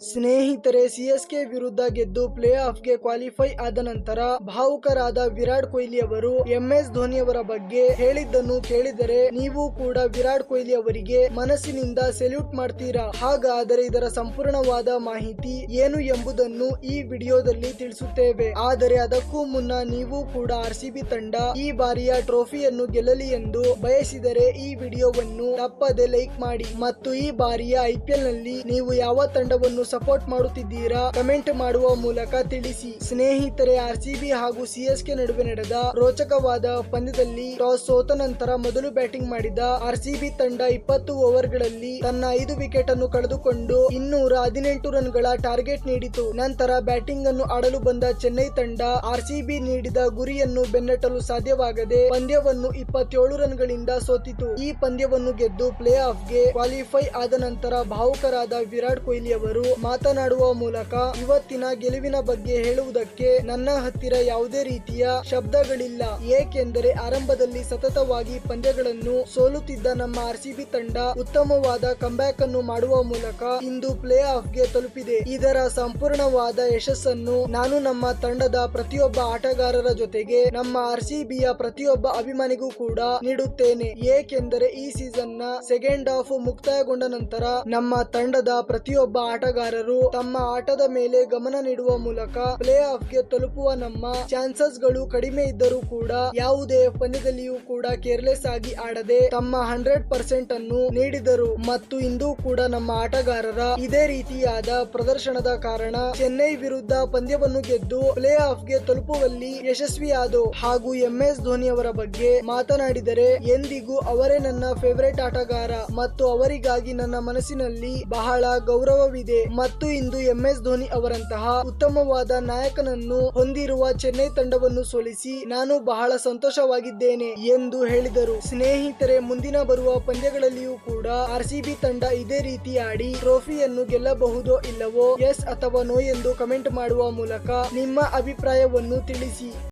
ಸ್ನೇಹಿತರೆ, ಸಿಎಸ್ಕೆ ವಿರುದ್ಧ ಗೆದ್ದು ಪ್ಲೇ ಆಫ್ಗೆ ಕ್ವಾಲಿಫೈ ಆದ ನಂತರ ಭಾವುಕರಾದ ವಿರಾಟ್ ಕೊಹ್ಲಿ ಅವರು ಎಂಎಸ್ ಧೋನಿ ಅವರ ಬಗ್ಗೆ ಹೇಳಿದ್ದನ್ನು ಕೇಳಿದರೆ ನೀವು ಕೂಡ ವಿರಾಟ್ ಕೊಹ್ಲಿ ಅವರಿಗೆ ಮನಸ್ಸಿನಿಂದ ಸೆಲ್ಯೂಟ್ ಮಾಡ್ತೀರಾ? ಹಾಗಾದರೆ ಇದರ ಸಂಪೂರ್ಣವಾದ ಮಾಹಿತಿ ಏನು ಎಂಬುದನ್ನು ಈ ವಿಡಿಯೋದಲ್ಲಿ ತಿಳಿಸುತ್ತೇವೆ. ಆದರೆ ಅದಕ್ಕೂ ಮುನ್ನ ನೀವು ಕೂಡ ಆರ್ ತಂಡ ಈ ಬಾರಿಯ ಟ್ರೋಫಿಯನ್ನು ಗೆಲ್ಲಲಿ ಎಂದು ಬಯಸಿದರೆ ಈ ವಿಡಿಯೋವನ್ನು ತಪ್ಪದೆ ಲೈಕ್ ಮಾಡಿ. ಮತ್ತು ಈ ಬಾರಿಯ ಐಪಿಎಲ್ನಲ್ಲಿ ನೀವು ಯಾವ ತಂಡವನ್ನು ಸಪೋರ್ಟ್ ಮಾಡುತ್ತಿದ್ದೀರಾ? ಕಮೆಂಟ್ ಮಾಡುವ ಮೂಲಕ ತಿಳಿಸಿ. ಸ್ನೇಹಿತರೆ ಆರ್ ಸಿ ಬಿ ಹಾಗೂ ಸಿಎಸ್ಕೆ ನಡುವೆ ನಡೆದ ರೋಚಕವಾದ ಪಂದ್ಯದಲ್ಲಿ ಟಾಸ್ ಸೋತ ನಂತರ ಮೊದಲು ಬ್ಯಾಟಿಂಗ್ ಮಾಡಿದ ಆರ್ ಸಿಬಿ ತಂಡ ಇಪ್ಪತ್ತು ಓವರ್ಗಳಲ್ಲಿ ತನ್ನ ಐದು ವಿಕೆಟ್ ಅನ್ನು ಕಳೆದುಕೊಂಡು ಇನ್ನೂರ ಹದಿನೆಂಟು ರನ್ಗಳ ಟಾರ್ಗೆಟ್ ನೀಡಿತು. ನಂತರ ಬ್ಯಾಟಿಂಗ್ ಅನ್ನು ಆಡಲು ಬಂದ ಚೆನ್ನೈ ತಂಡ ಆರ್ ಸಿಬಿ ನೀಡಿದ ಗುರಿಯನ್ನು ಬೆನ್ನಟ್ಟಲು ಸಾಧ್ಯವಾಗದೆ ಪಂದ್ಯವನ್ನು ಇಪ್ಪತ್ತೇಳು ರನ್ಗಳಿಂದ ಸೋತಿತು. ಈ ಪಂದ್ಯವನ್ನು ಗೆದ್ದು ಪ್ಲೇ ಆಫ್ಗೆ ಕ್ವಾಲಿಫೈ ಆದ ನಂತರ ಭಾವುಕರಾದ ವಿರಾಟ್ ಕೊಹ್ಲಿ ಅವರು ಮಾತನಾಡುವ ಮೂಲಕ ಇವತ್ತಿನ ಗೆಲುವಿನ ಬಗ್ಗೆ ಹೇಳುವುದಕ್ಕೆ ನನ್ನ ಹತ್ತಿರ ಯಾವುದೇ ರೀತಿಯ ಶಬ್ದಗಳಿಲ್ಲ. ಏಕೆಂದರೆ ಆರಂಭದಲ್ಲಿ ಸತತವಾಗಿ ಪಂದ್ಯಗಳನ್ನು ಸೋಲುತ್ತಿದ್ದ ನಮ್ಮ ಆರ್ ಸಿ ಬಿ ತಂಡ ಉತ್ತಮವಾದ ಕಂಬ್ಯಾಕ್ ಅನ್ನು ಮಾಡುವ ಮೂಲಕ ಇಂದು ಪ್ಲೇ ಆಫ್ಗೆ ತಲುಪಿದೆ. ಇದರ ಸಂಪೂರ್ಣವಾದ ಯಶಸ್ಸನ್ನು ನಾನು ನಮ್ಮ ತಂಡದ ಪ್ರತಿಯೊಬ್ಬ ಆಟಗಾರರ ಜೊತೆಗೆ ನಮ್ಮ ಆರ್ ಸಿಬಿಯ ಪ್ರತಿಯೊಬ್ಬ ಅಭಿಮಾನಿಗೂ ಕೂಡ ನೀಡುತ್ತೇನೆ. ಏಕೆಂದರೆ ಈ ಸೀಸನ್ನ ಸೆಕೆಂಡ್ ಹಾಫ್ ಮುಕ್ತಾಯಗೊಂಡ ನಂತರ ನಮ್ಮ ತಂಡದ ಪ್ರತಿಯೊಬ್ಬ ಆಟಗಾರರು ತಮ್ಮ ಆಟದ ಮೇಲೆ ಗಮನ ನೀಡುವ ಮೂಲಕ ಪ್ಲೇ ಆಫ್ಗೆ ತಲುಪುವ ನಮ್ಮ ಚಾನ್ಸಸ್ಗಳು ಕಡಿಮೆ ಇದ್ದರೂ ಕೂಡ ಯಾವುದೇ ಪಂದ್ಯದಲ್ಲಿಯೂ ಕೂಡ ಕೇರ್ಲೆಸ್ ಆಗಿ ಆಡದೆ ತಮ್ಮ ಹಂಡ್ರೆಡ್ ಪರ್ಸೆಂಟ್ ಅನ್ನು ನೀಡಿದರು. ಮತ್ತು ಇಂದು ಕೂಡ ನಮ್ಮ ಆಟಗಾರರ ಇದೇ ರೀತಿಯಾದ ಪ್ರದರ್ಶನದ ಕಾರಣ ಚೆನ್ನೈ ವಿರುದ್ಧ ಪಂದ್ಯವನ್ನು ಗೆದ್ದು ಪ್ಲೇ ಆಫ್ಗೆ ತಲುಪುವಲ್ಲಿ ಯಶಸ್ವಿಯಾದವು ಹಾಗೂ ಎಂಎಸ್ ಧೋನಿ ಅವರ ಬಗ್ಗೆ ಮಾತನಾಡಿದರೆ ಎಂದಿಗೂ ಅವರೇ ನನ್ನ ಫೇವರೇಟ್ ಆಟಗಾರ ಮತ್ತು ಅವರಿಗಾಗಿ ನನ್ನ ಮನಸ್ಸಿನಲ್ಲಿ ಬಹಳ ಗೌರವವಿದೆ. ಮತ್ತು ಇಂದು ಎಂಎಸ್ ಧೋನಿ ಅವರಂತಹ ಉತ್ತಮವಾದ ನಾಯಕನನ್ನು ಹೊಂದಿರುವ ಚೆನ್ನೈ ತಂಡವನ್ನು ಸೋಲಿಸಿ ನಾನು ಬಹಳ ಸಂತೋಷವಾಗಿದ್ದೇನೆ ಎಂದು ಹೇಳಿದರು. ಸ್ನೇಹಿತರೆ, ಮುಂದಿನ ಬರುವ ಪಂದ್ಯಗಳಲ್ಲಿಯೂ ಕೂಡ ಆರ್ ಸಿ ಬಿ ತಂಡ ಇದೇ ರೀತಿ ಆಡಿ ಟ್ರೋಫಿಯನ್ನು ಗೆಲ್ಲಬಹುದೋ ಇಲ್ಲವೋ, ಎಸ್ ಅಥವಾ ನೋ ಎಂದು ಕಮೆಂಟ್ ಮಾಡುವ ಮೂಲಕ ನಿಮ್ಮ ಅಭಿಪ್ರಾಯವನ್ನು ತಿಳಿಸಿ.